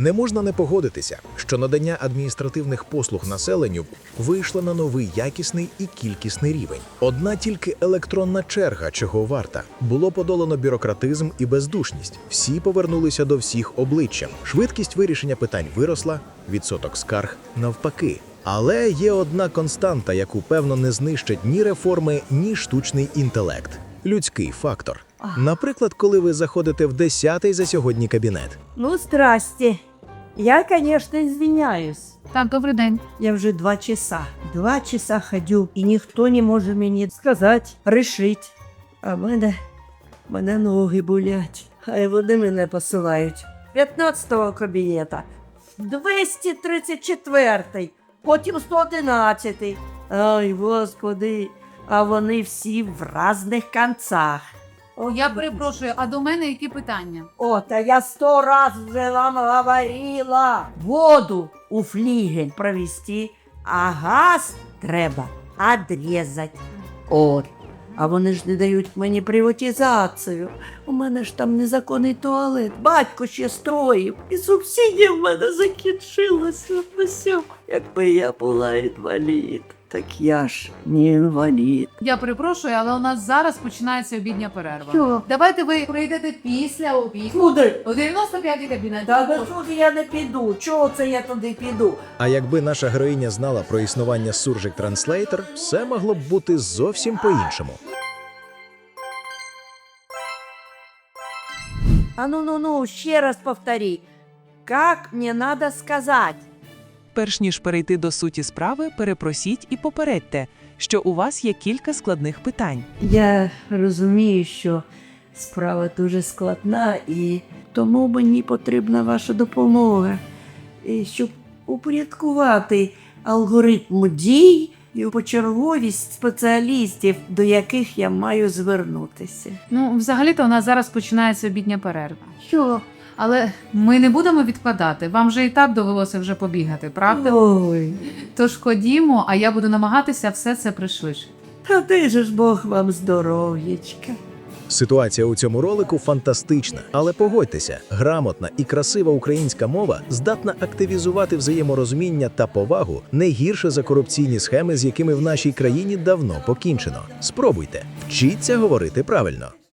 Не можна не погодитися, що надання адміністративних послуг населенню вийшло на новий якісний і кількісний рівень. Одна тільки електронна черга, чого варта, було подолано бюрократизм і бездушність. Всі повернулися до всіх обличчям. Швидкість вирішення питань виросла, відсоток скарг навпаки. Але є одна константа, яку певно не знищать ні реформи, ні штучний інтелект людський фактор. Наприклад, коли ви заходите в десятий за сьогодні кабінет. Ну, здрасте. Я, конечно, извиняюсь. Так, добрий день. Я вже два часа. Два часа ходю, і ніхто не може мені сказати, решить. А в мене, в мене ноги болять. Хай вони мене посилають. 15-го кабінета, 234-й, потім 111-й. Ай, господи, а вони всі в різних концах. О, я перепрошую, а до мене які питання? О, та я сто раз вже вам говорила. Воду у флігель провести, а газ треба одрізати. От. А вони ж не дають мені приватизацію. У мене ж там незаконний туалет. Батько ще строїв. І субсидія в мене закінчилася. Якби я була інвалід. Так я ж не інвалід. Я перепрошую, але у нас зараз починається обідня перерва. Що? Давайте ви прийдете після обіду. Куди? У 95-й кабінет. Та до суду я не піду. Чого це я туди піду? А якби наша героїня знала про існування Surgic Translator, все могло б бути зовсім по-іншому. А ну ну ну, ще раз повтори. Как мне надо сказать? Перш ніж перейти до суті справи, перепросіть і попередьте, що у вас є кілька складних питань. Я розумію, що справа дуже складна, і тому мені потрібна ваша допомога, щоб упорядкувати алгоритм дій і почерговість спеціалістів, до яких я маю звернутися. Ну, взагалі-то у нас зараз починається обідня перерва. Що? Але ми не будемо відкладати. Вам вже і так довелося вже побігати, правда? Ой, Тож ходімо, а я буду намагатися все це пришвидшити. та де же ж Бог вам здоров'ячка. Ситуація у цьому ролику фантастична, але погодьтеся, грамотна і красива українська мова здатна активізувати взаєморозуміння та повагу не гірше за корупційні схеми, з якими в нашій країні давно покінчено. Спробуйте, вчіться говорити правильно.